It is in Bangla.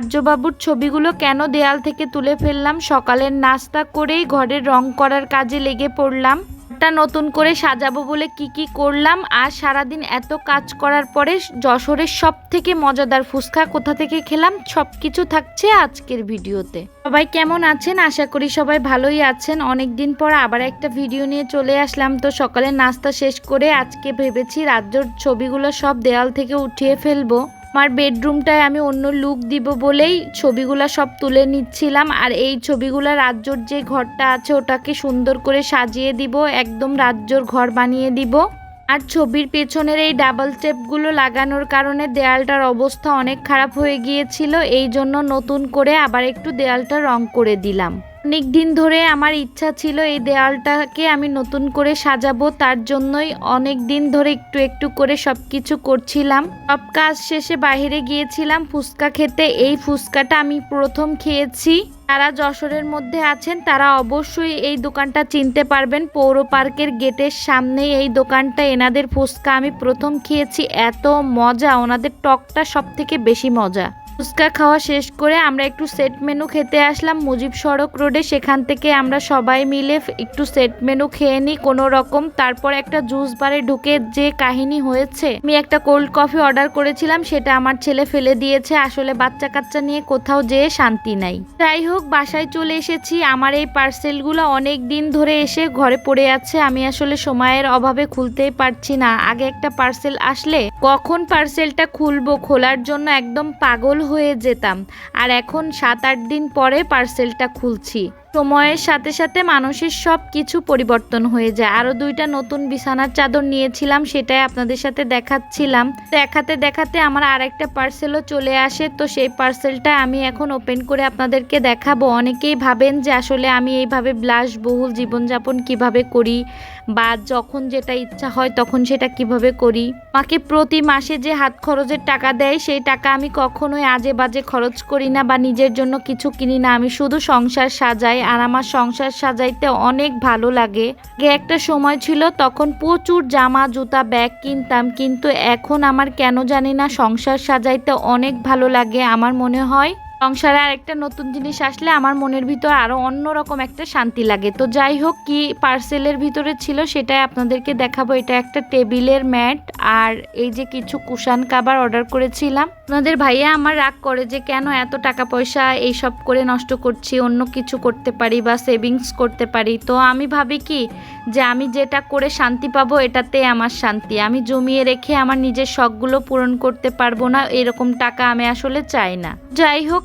রাজ্যবাবুর ছবিগুলো কেন দেয়াল থেকে তুলে ফেললাম? সকালের নাস্তা করেই ঘরের রং করার কাজে লেগে পড়লাম। ঘরটা নতুন করে সাজাবো বলে কি কি করলাম? আর সারাদিন এত কাজ করার পরে যশোরের সব থেকে মজাদার ফুচকা কোথা থেকে খেলাম? সব কিছু থাকছে আজকের ভিডিওতে। সবাই কেমন আছেন? আশা করি সবাই ভালোই আছেন। অনেক দিন পর আবার একটা ভিডিও নিয়ে চলে আসলাম। তো সকালে নাস্তা শেষ করে আজকে ভেবেছি রাজ্যর ছবিগুলো সব দেয়াল থেকে উঠিয়ে ফেলব। আমার বেডরুমটায় আমি অন্য লুক দিব বলেই ছবিগুলো সব তুলে নিচ্ছিলাম। আর এই ছবিগুলো রাজ্যর যে ঘরটা আছে ওটাকে সুন্দর করে সাজিয়ে দিব, একদম রাজ্যর ঘর বানিয়ে দিব। আর ছবির পেছনের এই ডাবল টেপগুলো লাগানোর কারণে দেয়ালটার অবস্থা অনেক খারাপ হয়ে গিয়েছিল, এই জন্য নতুন করে আবার একটু দেয়ালটা রং করে দিলাম। অনেক দিন ধরে আমার ইচ্ছা ছিল এই দেয়ালটাকে আমি নতুন করে সাজাবো, তার জন্যই অনেক দিন ধরে একটু একটু করে সব কিছু করছিলাম। সব কাজ শেষে বাইরে গিয়েছিলাম ফুচকা খেতে, এই ফুচকাটা আমি প্রথম খেয়েছি। যারা যশোরের মধ্যে আছেন, তারা অবশ্যই এই দোকানটা চিনতে পারবেন। পৌর পার্কের গেটের সামনেই এই দোকানটা, এনাদের ফুচকা আমি প্রথম খেয়েছি। এত মজা, ওনাদের টকটা সব থেকে বেশি মজা। ফুচকা খাওয়া শেষ করে আমরা একটু সেট মেনু খেতে আসলাম। মুজিব সড়ক রোডে সেখান থেকে আমরা সবাই মিলে একটু সেট মেনু খেয়ে নিই কোনো রকম তারপর একটা জুস বারে ঢুকে যে কাহিনী হয়েছে, আমি একটা কোল্ড কফি অর্ডার করেছিলাম, সেটা আমার ছেলে ফেলে দিয়েছে। আসলে বাচ্চা কাচ্চা নিয়ে কোথাও যেয়ে শান্তি নাই। যাই হোক, বাসায় চলে এসেছি। আমার এই পার্সেলগুলো অনেক দিন ধরে এসে ঘরে পড়ে আছে। আমি আসলে সময়ের অভাবে খুলতেই পারছি না। আগে একটা পার্সেল আসলে কখন পার্সেলটা খুলবো খোলার জন্য একদম পাগল হয়ে যেতাম। আর এখন সাত আট দিন পরে পার্সেলটা খুলছি। সময়ের সাথে সাথে মানুষের সব কিছু পরিবর্তন হয়ে যায়। আরও দুইটা নতুন বিছানার চাদর নিয়েছিলাম, সেটাই আপনাদের সাথে দেখাচ্ছিলাম। দেখাতে দেখাতে আমার আরেকটা পার্সেলও চলে আসে, তো সেই পার্সেলটা আমি এখন ওপেন করে আপনাদেরকে দেখাবো। অনেকেই ভাবেন যে আসলে আমি এইভাবে বিলাসবহুল জীবনযাপন কীভাবে করি, বা যখন যেটা ইচ্ছা হয় তখন সেটা কীভাবে করি। আমাকে প্রতি মাসে যে হাত খরচের টাকা দেয়, সেই টাকা আমি কখনোই আজে বাজে খরচ করি না, বা নিজের জন্য কিছু কিনি না। আমি শুধু সংসার সাজাই আর আমার সংসার সাজাইতে অনেক ভালো লাগে। একটা সময় ছিল তখন প্রচুর জামা, জুতা, ব্যাগ কিনতাম, কিন্তু এখন আমার কেন জানি না সংসার সাজাইতে অনেক ভালো লাগে, আমার মনে হয়। সংসারে আর একটা নতুন জিনিস আসলে আমার মনের ভিতর আরও অন্যরকম একটা শান্তি লাগে। তো যাই হোক, কি পার্সেলের ভিতরে ছিল সেটাই আপনাদেরকে দেখাবো। এটা একটা টেবিলের ম্যাট আর এই যে কিছু কুশান কাবার অর্ডার করেছিলাম। আপনাদের ভাইয়া আমার রাগ করে যে কেন এত টাকা পয়সা এইসব করে নষ্ট করছি, অন্য কিছু করতে পারি বা সেভিংস করতে পারি? তো আমি ভাবি কি, যে আমি যেটা করে শান্তি পাবো এটাতে আমার শান্তি। আমি জমিয়ে রেখে আমার নিজের শখগুলো পূরণ করতে পারব না, এরকম টাকা আমি আসলে চাই না। যাই হোক